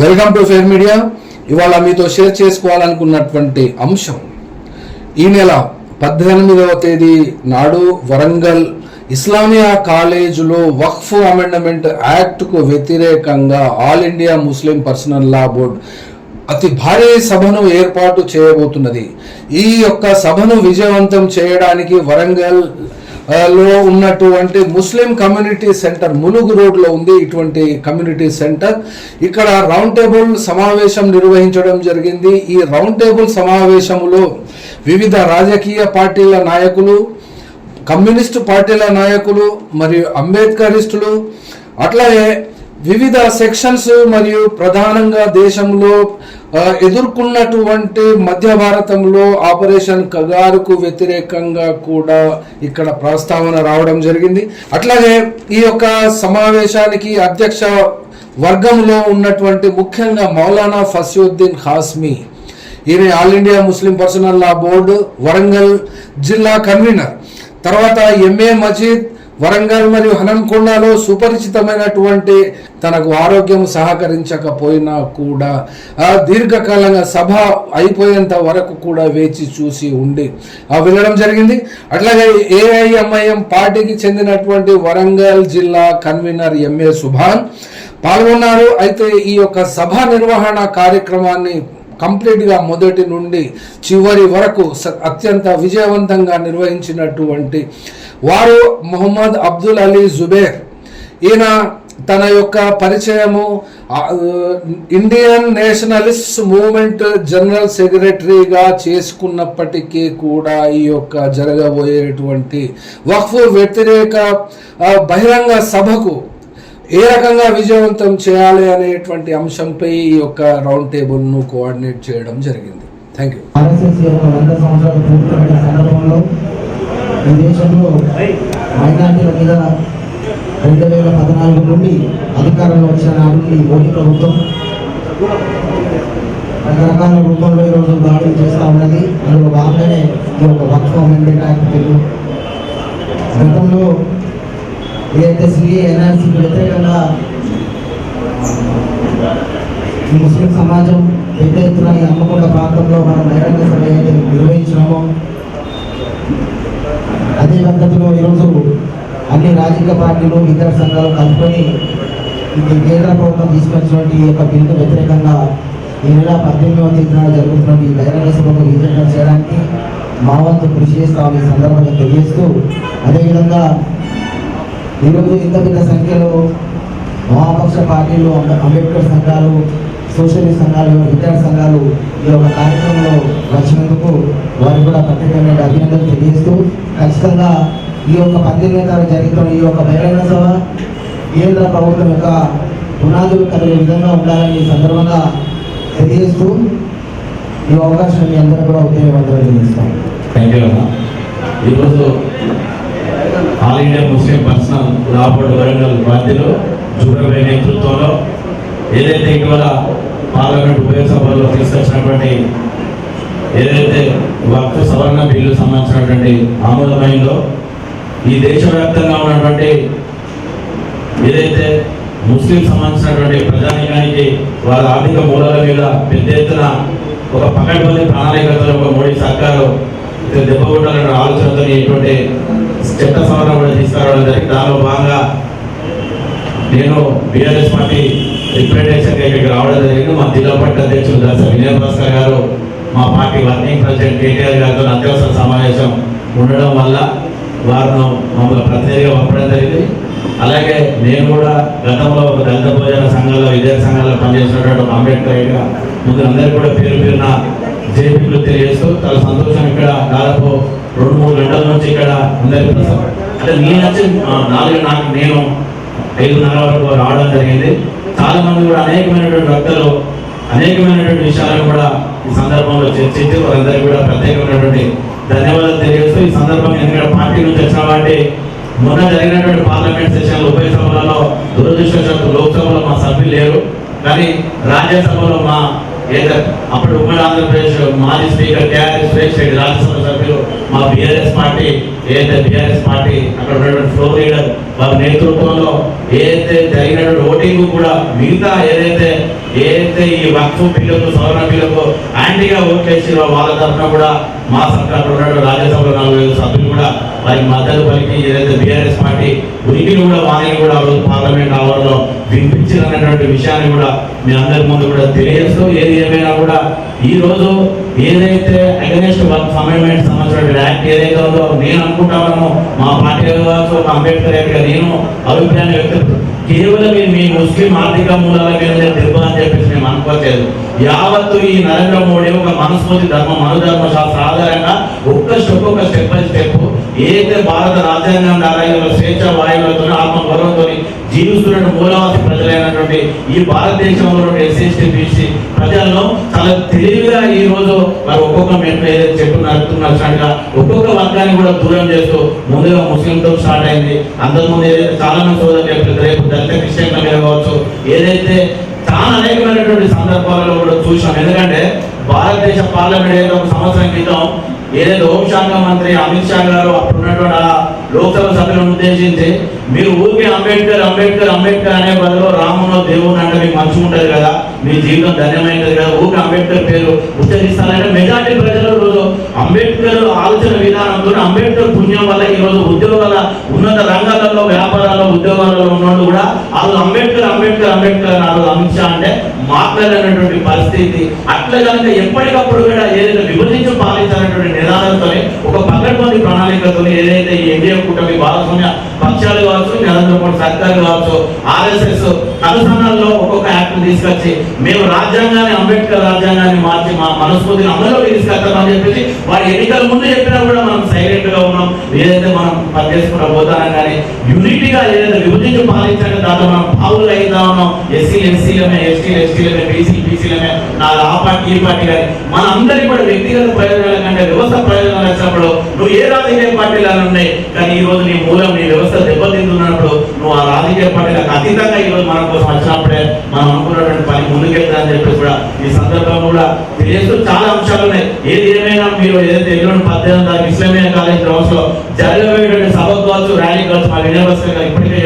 Welcome to fair media. ఇవాళ మీతో share చేసుకోవాలనుకున్నటువంటి అంశం ఈ నెల పద్దెనిమిదవ తేదీ నాడు వరంగల్ ఇస్లామియా కాలేజీలో వక్ఫ్ అమెండమెంట్ యాక్ట్కు వ్యతిరేకంగా all India Muslim personal law board అతి భారీ సభను ఏర్పాటు చేయబోతున్నది. ఈ యొక్క సభను విజయవంతం చేయడానికి వరంగల్ లో ఉన్నటువంటి ముస్లిం కమ్యూనిటీ సెంటర్ ములుగు రోడ్లో ఉంది ఇటువంటి కమ్యూనిటీ సెంటర్. ఇక్కడ రౌండ్ టేబుల్ సమావేశం నిర్వహించడం జరిగింది. ఈ రౌండ్ టేబుల్ సమావేశంలో వివిధ రాజకీయ పార్టీల నాయకులు కమ్యూనిస్టు పార్టీల నాయకులు మరియు అంబేద్కరిస్టులు అట్లాగే వివిధ సెక్షన్స్ మరియు ప్రధానంగా దేశంలో ఎదుర్కొన్నటువంటి మధ్య భారతంలో ఆపరేషన్ కగారుకు వ్యతిరేకంగా కూడా ఇక్కడ ప్రస్తావన రావడం జరిగింది. అట్లాగే ఈ యొక్క సమావేశానికి అధ్యక్ష వర్గంలో ఉన్నటువంటి ముఖ్యంగా మౌలానా ఫసియుద్దీన్ హాస్మి ఈయన all India Muslim personal law board Warangal జిల్లా కన్వీనర్. తర్వాత ఎంఏ మజీద్ వరంగల్ మరియు హనంకొండలో సుపరిచితమైనటువంటి తనకు ఆరోగ్యం సహకరించకపోయినా కూడా దీర్ఘకాలంగా సభ అయిపోయేంత వరకు కూడా వేచి చూసి ఉండి ఆ వెళ్ళడం జరిగింది. అట్లాగే ఏఐఎంఐఎం పార్టీకి చెందినటువంటి వరంగల్ జిల్లా కన్వీనర్ ఎంఏ సుభాన్ పాల్గొన్నారు. అయితే ఈ యొక్క సభ నిర్వహణ కార్యక్రమాన్ని కంప్లీట్గా మొదటి నుండి చివరి వరకు అత్యంత విజయవంతంగా నిర్వహించినటువంటి వారు మొహమ్మద్ అబ్దుల్ అలీ జుబేర్. ఈయన తన యొక్క పరిచయము ఇండియన్ నేషనలిస్ట్ మూమెంట్ జనరల్ సెక్రటరీగా చేసుకున్నప్పటికీ కూడా ఈ యొక్క జరగబోయేటువంటి వక్ఫ్ వ్యతిరేక బహిరంగ సభకు ఏ రకంగా విజయవంతం చేయాలి అనేటువంటి అంశంపై ఈ యొక్క రౌండ్ టేబుల్ను కోఆర్డినేట్ చేయడం జరిగింది. థ్యాంక్ యూ వంద సందర్భంలో ఈ దేశంలో మైనార్టీల మీద రెండు వేల పద్నాలుగు నుండి అధికారంలో వచ్చిన నాటికి మోడీ ప్రభుత్వం రకరకాల రూపంలో ఈరోజు దాడులు చేస్తూ ఉన్నది. అందులో భాగంగానే ఈ యొక్క వర్క్ అమెండ్మెంట్ యాక్ట్ బిల్లు గతంలో ఏదైతే సిఏ ఎన్ఆర్సీకి వ్యతిరేకంగా ముస్లిం సమాజం పెద్ద ఎత్తున ఈ అమ్మకొండ ప్రాంతంలో మనం బహిరంగ సభ అయితే నిర్వహించినామో. అదే పద్ధతిలో ఈరోజు అన్ని రాజకీయ పార్టీలు ఇతర సంఘాలు కలుపుకొని ఇది కేంద్ర ప్రభుత్వం తీసుకొచ్చినటువంటి ఈ యొక్క బిల్లు వ్యతిరేకంగా ఈ నెల పద్దెనిమిదవ తేదీన జరుగుతున్న ఈ బహిరంగ సభకు విజయం చేయడానికి మా వంతు కృషి చేస్తామని సందర్భంగా తెలియజేస్తూ అదేవిధంగా ఈరోజు ఇంత పెద్ద సంఖ్యలో వామపక్ష పార్టీలు అంబేద్కర్ సంఘాలు సోషలిస్ట్ సంఘాలు ఇతర సంఘాలు ఈ యొక్క కార్యక్రమంలో వచ్చినందుకు వారికి కూడా ప్రత్యేకమైన అభినందనలు తెలియజేస్తూ ఖచ్చితంగా ఈ యొక్క పద్దెనిమిది తారీఖు జరుగుతున్న ఈ యొక్క బహిరంగ సభ కేంద్ర ప్రభుత్వం యొక్క పునాదులు కలిగే విధంగా ఉండాలని ఈ సందర్భంగా తెలియజేస్తూ ఈ అవకాశం మీ అందరూ కూడా ఉద్యోగవంతులు తెలియజేస్తాం థ్యాంక్ యూ ఈరోజు all India Muslim personal law board Warangal బాధ్యులు జుబ్రబై నేతృత్వంలో ఏదైతే ఇటీవల పార్లమెంట్ ఉభయ సభలో తీసుకొచ్చినటువంటి ఏదైతే వక్ఫ్ సవరణ బిల్లు సంబంధించినటువంటి ఆమోదమైందో ఈ దేశవ్యాప్తంగా ఉన్నటువంటి ఏదైతే ముస్లిం సంబంధించినటువంటి ప్రజానీకానికి వాళ్ళ ఆర్థిక మూలాల మీద పెద్ద ఎత్తున ఒక పకడ్బందీ ప్రణాళికతో ఒక మోడీ సర్కారు దెబ్బ కొట్టాలన్న ఆలోచనతో ఇటువంటి చట్ట సవరణ కూడా తీసుకురావడం జరిగింది దానిలో భాగంగా నేను బీఆర్ఎస్ పార్టీ రిప్రజెంటేషన్గా ఇక్కడికి రావడం జరిగింది. మా జిల్లా పార్టీ అధ్యక్షులు దాస వినయ్ భాస్కర్ గారు మా పార్టీ వర్కింగ్ ప్రెసిడెంట్ కేటీఆర్ గారితో అత్యవసర సమావేశం ఉండడం వల్ల వారిను మమ్మల్ని ప్రతినిధిగా పంపడం జరిగింది. అలాగే నేను కూడా గతంలో ఒక దళిత భోజన సంఘాల్లో విద్యా సంఘాల్లో పనిచేసినటువంటి అంబేద్కర్గా ముందు అందరికీ కూడా పేరు పేరున జేపీలు తెలియజేస్తూ చాలా సంతోషం ఇక్కడ దాదాపు రెండు మూడు గంటల నుంచి ఇక్కడ అందరి అంటే నేను వచ్చి నాలుగు నాకు నేను ఐదున్నర వరకు రావడం జరిగింది. చాలా మంది కూడా అనేకమైనటువంటి భక్తులు అనేకమైనటువంటి విషయాలను కూడా ఈ సందర్భంలో చర్చించి వారందరికీ కూడా ప్రత్యేకమైనటువంటి ధన్యవాదాలు తెలియజేస్తూ ఈ సందర్భంగా ఎందుకంటే పార్టీ నుంచి వచ్చిన వాటి మొన్న జరిగినటువంటి పార్లమెంట్ సెషన్లు ఉభయ సభలలో దురదృష్టవశాత్తు లోక్సభలో మా సభ్యులు లేరు. కానీ రాజ్యసభలో మా అప్పుడు ఉమ్మడి ఆంధ్రప్రదేశ్ మాజీ స్పీకర్ కేఆర్ఎస్ సురేష్ రెడ్డి రాజ్యసభ సభ్యులు మా బీఆర్ఎస్ పార్టీ ఏదైతే బీఆర్ఎస్ పార్టీ అక్కడ ఉన్నటువంటి ఫ్లోర్ లీడర్ వారి నేతృత్వంలో ఏదైతే జరిగినటువంటి ఓటింగ్ కూడా మిగతా ఏదైతే ఏదైతే ఈ వక్ఫ్ బిల్లుకు సవరణ బిల్లుకు యాంటీగా ఓట్లు వేసిరో వాళ్ళ తరఫున కూడా మా సర్కార్ ఉన్నటువంటి రాజ్యసభలో నాలుగు సభ్యులు కూడా వారికి మద్దతు పలికి ఏదైతే బీఆర్ఎస్ పార్టీ ఉనికిని కూడా వాణిని కూడా ఆ రోజు పార్లమెంట్ ఆవరణలో వినిపించాలన్నటువంటి విషయాన్ని కూడా మీ అందరి ముందు కూడా తెలియజేస్తూ ఏది ఏమైనా కూడా ఈ రోజు ఏదైతే అగెనెస్ట్ వర్క్ అమెండ్మెంట్ సంబంధించిన యాక్ట్ ఏదైతే ఉందో నేను అనుకుంటాను మా పార్టీ కావచ్చు అంబేద్కర్ గారిగా నేను అభిప్రాయాన్ని వ్యక్తం కేవలం మీ ముస్లిం ఆర్థిక మూలాల మీద దెబ్బ అని చెప్పేసి మేము అనుకోలేదు. యావత్తు ఈ నరేంద్ర మోడీ ఒక మనస్మృతి ధర్మ మనుధర్మ శాస్త్ర ఆధారంగా ఒక్క స్టెప్ ఒక స్టెప్ బై స్టెప్ ఏదైతే భారత రాజ్యాంగం నారాయణలో స్వేచ్ఛ వాయువులతో ఆత్మ గౌరవంతో జీవిస్తున్న మూలవాసి ప్రజలైనటువంటి ఈ భారతదేశంలో ఎస్సీ ఎస్టీ బీసీ ప్రజల్లో చాలా తెలివిగా ఈ రోజు మరి ఒక్కొక్క మెట్లు ఏదైతే చెట్టు నడుతున్నట్టుగా ఒక్కొక్క వర్గాన్ని కూడా దూరం చేస్తూ ముందుగా ముస్లింతో స్టార్ట్ అయింది. అంతకుముందు ఏదైతే చాలా మంది సోదరులు రేపు దళిత క్రిస్టియన్ల మీద కావచ్చు ఏదైతే చాలా అనేకమైనటువంటి సందర్భాలలో కూడా చూసాం. ఎందుకంటే భారతదేశ పార్లమెంట్ ఏదో ఒక సంవత్సరం క్రితం ఏదైతే హోంశాఖ మంత్రి అమిత్ షా గారు అప్పుడున్నటువంటి ఆ లోక్సభ సభ్యులను ఉద్దేశించి మీరు ఊరికే అంబేద్కర్ అంబేద్కర్ అంబేద్కర్ అనే బదులు రామునో దేవుని అంటే మీకు మంచిగా ఉంటుంది కదా మీ జీవితం ధన్యమైనది కదా ఊరికే అంబేద్కర్ పేరు ఉచ్చరిస్తారంటే మెజార్టీ ప్రజలు రోజు అంబేద్కర్ ఆలోచన విధానంతో అంబేద్కర్ పుణ్యం వల్ల ఈరోజు ఉద్యోగాల ఉన్నత రంగాలలో వ్యాపారాల్లో ఉద్యోగాలలో ఉన్నోళ్ళు కూడా వాళ్ళు అంబేద్కర్ అంబేద్కర్ అంబేద్కర్ అన్నారు అమిత్ షా అంటే మాట్లాడనటువంటి పరిస్థితి అట్లా కనుక ఎప్పటికప్పుడు కూడా ఏదైనా విభజించి పాలించాలన్నటువంటి నిదానంతోనే ఒక పకడ్బందీ ప్రణాళికతో ఏదైతే ఈ ఎన్డీఏ కూటమి భాగస్వామ్య పక్షాలు కావచ్చు నరేంద్ర మోడీ సర్కార్ కావచ్చు ఆర్ఎస్ఎస్ అనుసరణలో ఒక్కొక్క యాక్ట్ తీసుకొచ్చి మేము రాజ్యాంగాన్ని అంబేద్కర్ రాజ్యాంగాన్ని మార్చి మా మనస్ఫూర్తిని అమలులోకి తీసుకెళ్తామని చెప్పేసి వారి ఎన్నికల ముందు చెప్పినా కూడా మనం సైలెంట్గా ఉన్నాం. ఏదైతే మనం పనిచేసుకున్న పోతానం కానీ యూనిటీగా ఏదైతే విభజించి పాలించాక దాంట్లో మనం పావులు అయితా ఉన్నాం. ఎస్సీలు ఎస్సీలమే ఎస్టీలు ఎస్టీలమే బీసీలు బీసీలమే నా ఆ పార్టీ ఈ పార్టీ కానీ మన కూడా వ్యక్తిగత ప్రయోజనాల కంటే వ్యవస్థ ప్రయోజనాలు వచ్చినప్పుడు నువ్వు ఏ రాజకీయ పార్టీలు ఉన్నాయి? కానీ ఈ రోజు నీ మూలం నీ వ్యవస్థ దెబ్బతింటున్నప్పుడు నువ్వు ఆ రాజకీయ పార్టీలకు అతీతంగా ఈరోజు మన కోసం వచ్చినప్పుడే మనం అనుకున్నటువంటి పని ముందుకెళ్తానని చెప్పి కూడా ఈ సందర్భంలో కూడా తెలియస్తూ చాలా అంశాలు ఉన్నాయి. ఏది ఏమైనా మీరు ఏదైతే ఎల్లుండి పద్దెనిమిది ఇస్లామియా కాలేజ్ గ్రౌండ్స్లో జరగబోయేటువంటి సభ కావచ్చు ర్యాలీ కావచ్చు మా యూనివర్సిటీ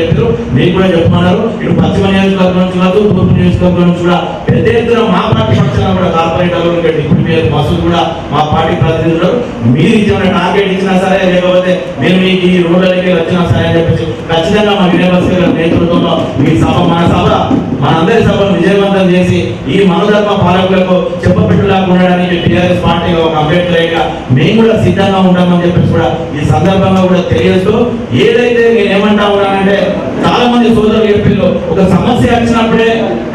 చెప్పారు మీరు కూడా చెప్పమన్నారు. ఇటు పశ్చిమ నియోజకవర్గం నుంచి కాదు తూర్పు నియోజకవర్గం నుంచి కూడా పెద్ద ఎత్తున మా పార్టీ పక్షాన కూడా కార్పొరేటర్లు ఇంకా డిప్యూటీ మేయర్ బస్సులు కూడా మా పార్టీ ప్రతినిధులు మీరు ఇచ్చిన టార్గెట్ ఇచ్చినా సరే లేకపోతే మేము మీకు ఈ రోడ్లకి వచ్చినా సరే అని చెప్పేసి ఖచ్చితంగా మా వినయభాస్కర్ గారి నేతృత్వంలో మీ సభ మన సభ మనందరి సభను విజయవంతం చేసి ఈ మనధర్మ పాలకులకు చెప్ప టీఆర్ఎస్ ఒక అప్డేట్ లేక మేము కూడా సిద్ధంగా ఉంటామని చెప్పేసి కూడా ఈ సందర్భంగా కూడా తెలియజేస్తూ ఏదైతే నేను ఏమంటా ఉన్నానంటే చాలా మంది సోదరులు ఏపీలో ఒక సమస్య వచ్చినప్పుడే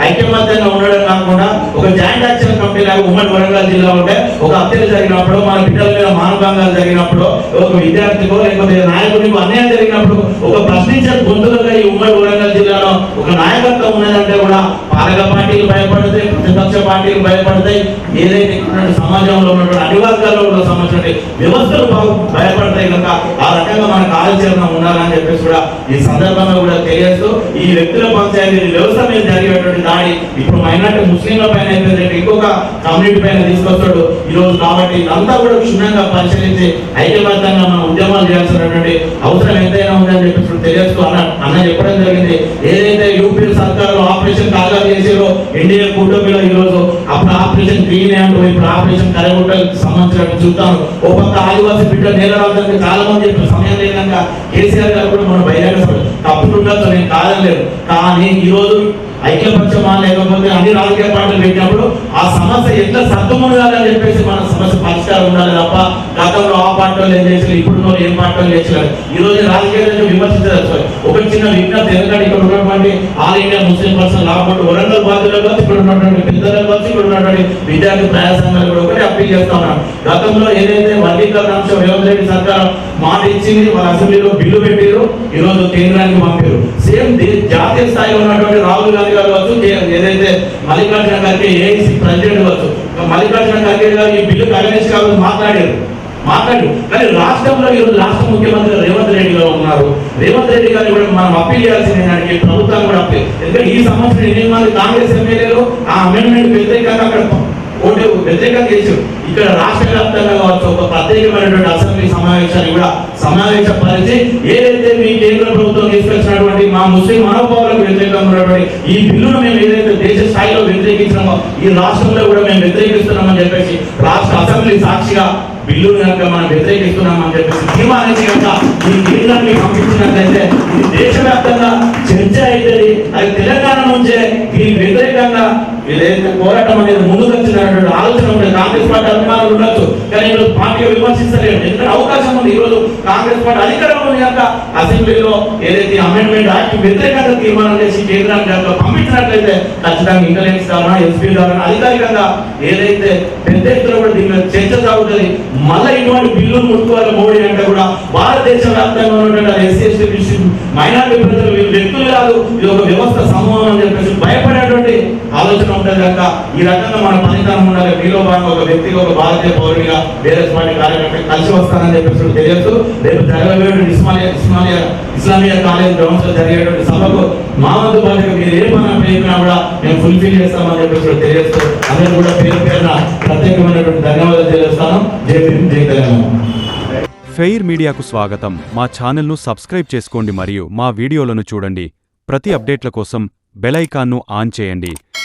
ఐక్యమత్యంగా ఉండడం కాకుండా ఒక జాయింట్ యాక్షన్ కమిటీ లాగా ఉమ్మడి వరంగల్ జిల్లా ఉంటే ఒక హత్యలు జరిగినప్పుడు మన బిడ్డల మీద మానభంగాలు జరిగినప్పుడు ఒక విద్యార్థికో లేకపోతే నాయకుడికో అన్యాయం జరిగినప్పుడు ఒక ప్రశ్నించే గొంతులుగా ఈ ఉమ్మడి వరంగల్ జిల్లాలో ఒక నాయకత్వం ఉన్నదంటే కూడా పాలక పార్టీలు భయపడతాయి ప్రతిపక్ష పార్టీలు భయపడతాయి. ఏదైతే సమాజంలో ఉన్నటువంటి అన్ని వర్గాల్లో ఉన్న సంబంధించిన వ్యవస్థలు బాగు భయపడతాయి కనుక ఆ రకంగా మనకు ఆలోచన ఉండాలని చెప్పేసి కూడా ఈ సందర్భంగా కూడా తెలియజేస్తూ ఈ వ్యక్తుల పంచాయతీ వ్యవస్థ మీద జరిగేటువంటి దాడి ఇప్పుడు మైనార్టీ ముస్లింల పైన అయిపోయింది ఇంకొక కమ్యూనిటీ పైన తీసుకొస్తాడు. ఈ రోజు కాబట్టి ఇదంతా కూడా క్షుణ్ణంగా పరిశీలించి ఐక్యబద్ధంగా మనం ఉద్యమాలు చేయాల్సినటువంటి అవసరం ఎంతైనా ఉందని చెప్పి ఇప్పుడు తెలియజేస్తూ అన్న అన్న చెప్పడం జరిగింది. ఏదైతే యూపీ సర్కారు ఆపరేషన్ కాగా చేసారో ఎన్డీఏ కూటమిలో ఈ రోజు అప్పుడు ఆపరేషన్ గ్రీన్ అంటూ ఇప్పుడు ఆపరేషన్ కరగుట్టలకు సంబంధించినట్టు చూస్తాను. ఓ పక్క ఆదివాసీ బిడ్డ నేలరాజానికి చాలా మంది ఇప్పుడు సమయం లేదంగా కేసీఆర్ గారు కూడా మనం బహిరంగ సభ తప్పుతుండొచ్చు నేను కాదలేదు కానీ ఈ రోజు ఐక్యపక్షమా లేకపోతే అన్ని రాజకీయ పార్టీలు పెట్టినప్పుడు ఆ సమస్య ఎంత సర్దుమునగాలని చెప్పేసి మన సమస్య పరిష్కారం ఉండాలి తప్ప గతంలో ఆ పార్టీలు ఏం చేసారు ఇప్పుడు ఏం పార్టీలు చేసారు ఈ రోజు రాజకీయాలను విమర్శించవచ్చు ఒక చిన్న ఇంకా తెలంగాణ ఇక్కడ ఉన్నటువంటి ఆల్ ఇండియా ముస్లిం పర్సన్ కాబట్టి వరంగల్ బాధ్యులు కావచ్చు ఇక్కడ ఉన్నటువంటి పెద్దలు కావచ్చు ఇక్కడ ఉన్నటువంటి విద్యార్థి ప్రయాసంగా సంఘాలు కూడా ఒకటి అప్పీల్ చేస్తా ఉన్నాను. గతంలో ఏదైతే వర్గీకరణ అంశం రేవంత్ రెడ్డి సర్కార్ మాట ఇచ్చింది వాళ్ళ అసెంబ్లీలో బిల్లు పెట్టారు ఈ రోజు కేంద్రానికి పంపారు సేమ్ జాతీయ స్థాయిలో ఉన్నటువంటి రాహుల్ గాంధీ గారు కావచ్చు ఏదైతే మల్లికార్జున ఖర్గే ఏఐసి ప్రెసిడెంట్ కావచ్చు మల్లికార్జున ఖర్గే గారు ఈ బిల్లు అగనిస్ట్ కావాలని మాట్లాడారు. మాట్లాడు. కానీ రాష్ట్రంలో ఈరోజు రాష్ట్ర ముఖ్యమంత్రి రేవంత్ రెడ్డి గారు ఉన్నారు. రేవంత్ రెడ్డి గారు కూడా మనం అప్పీల్ చేయాల్సింది దానికి ప్రభుత్వం కూడా అప్పీల్. ఎందుకంటే ఈ సంవత్సరం ఎనిమిది మంది కాంగ్రెస్ ఎమ్మెల్యేలు ఆ అమెండ్మెంట్ వ్యతిరేకంగా అక్కడ ఓటు వ్యతిరేకంగా చేశారు. ఇక్కడ రాష్ట్ర వ్యాప్తంగా కావచ్చు ఒక ప్రత్యేకమైనటువంటి అసెంబ్లీ సమావేశాన్ని కూడా సమావేశపరిచి ఏదైతే మీ కేంద్ర ప్రభుత్వం తీసుకొచ్చినటువంటి మా ముస్లిం మనోభావాలకు వ్యతిరేకంగా ఉన్నటువంటి ఈ బిల్లును మేము ఏదైతే దేశ స్థాయిలో వ్యతిరేకించినామో ఈ రాష్ట్రంలో కూడా మేము వ్యతిరేకిస్తున్నామని చెప్పేసి రాష్ట్ర అసెంబ్లీ సాక్షిగా బిల్లును కనుక మనం వ్యతిరేకిస్తున్నామని చెప్పేసి తీర్మానించి కనుక ఈ బిల్లులను పంపించినట్లయితే ఇది దేశవ్యాప్తంగా చర్చ అవుతుంది అది తెలంగాణ నుంచే దీనికి వ్యతిరేకంగా ఏదైతే పోరాటం అనేది ముందుకు వచ్చినటువంటి ఆలోచన ఉంటుంది కాంగ్రెస్ పార్టీ అభిమానులు ఉండొచ్చు. కానీ ఈరోజు పార్టీ విమర్శించలేదు ఎందుకంటే అవకాశం ఉంది. ఈరోజు కాంగ్రెస్ పార్టీ అధికారంలో యొక్క అసెంబ్లీలో ఏదైతే అమెండ్మెంట్ యాక్ట్ వ్యతిరేకంగా తీర్మానం చేసి కేంద్రానికి కనుక పంపించినట్లయితే ఖచ్చితంగా ఇంటెలిజెన్స్ ద్వారా ఎస్పీ ద్వారా అధికారికంగా ఏదైతే పెద్ద ఎత్తున కూడా దీని మీద చర్చ సాగుతుంది. మళ్ళీ ఇటువంటి బిల్లులు ముట్టుకోవాలి మోడీ అంటే కూడా భారతదేశ వ్యాప్తంగా ఉన్నటువంటి ఎస్సీ ఎస్టీ మైనారిటీ ప్రజలు వీళ్ళు వ్యక్తులు కాదు. ఇది ఒక వ్యవస్థ సమూహం అని చెప్పేసి భయపడేటువంటి ఆలోచన ఉంటుంది కనుక ఈ రకంగా మన పనితనం ఉండాలి. మీలో భాగంగా ఒక వ్యక్తిగా ఒక భారతీయ పౌరుడిగా వేరే పార్టీ కార్యకర్త కలిసి వస్తానని చెప్పేసి కూడా తెలియదు. రేపు జరగబోయే ఇస్మాలియా ఇస్మాలియా ఇస్లామియా కాలేజ్ గ్రౌండ్స్లో జరిగేటువంటి సభకు మా వంతు బాధ్యత మీరు ఏ పని పేరుకున్నా కూడా మేము ఫుల్ఫిల్ చేస్తామని చెప్పేసి కూడా తెలియజేస్తూ అందరూ కూడా పేరు పేరున ప్రత్యేకమైనటువంటి ధన్యవాదాలు తెలియజేస్తాను. జై భీమ్ జై తెలంగాణ. ఫెయిర్ మీడియాకు స్వాగతం. మా ఛానల్ను సబ్స్క్రైబ్ చేసుకోండి మరియు మా వీడియోలను చూడండి. ప్రతి అప్డేట్ల కోసం బెలైకాన్ను ఆన్ చేయండి.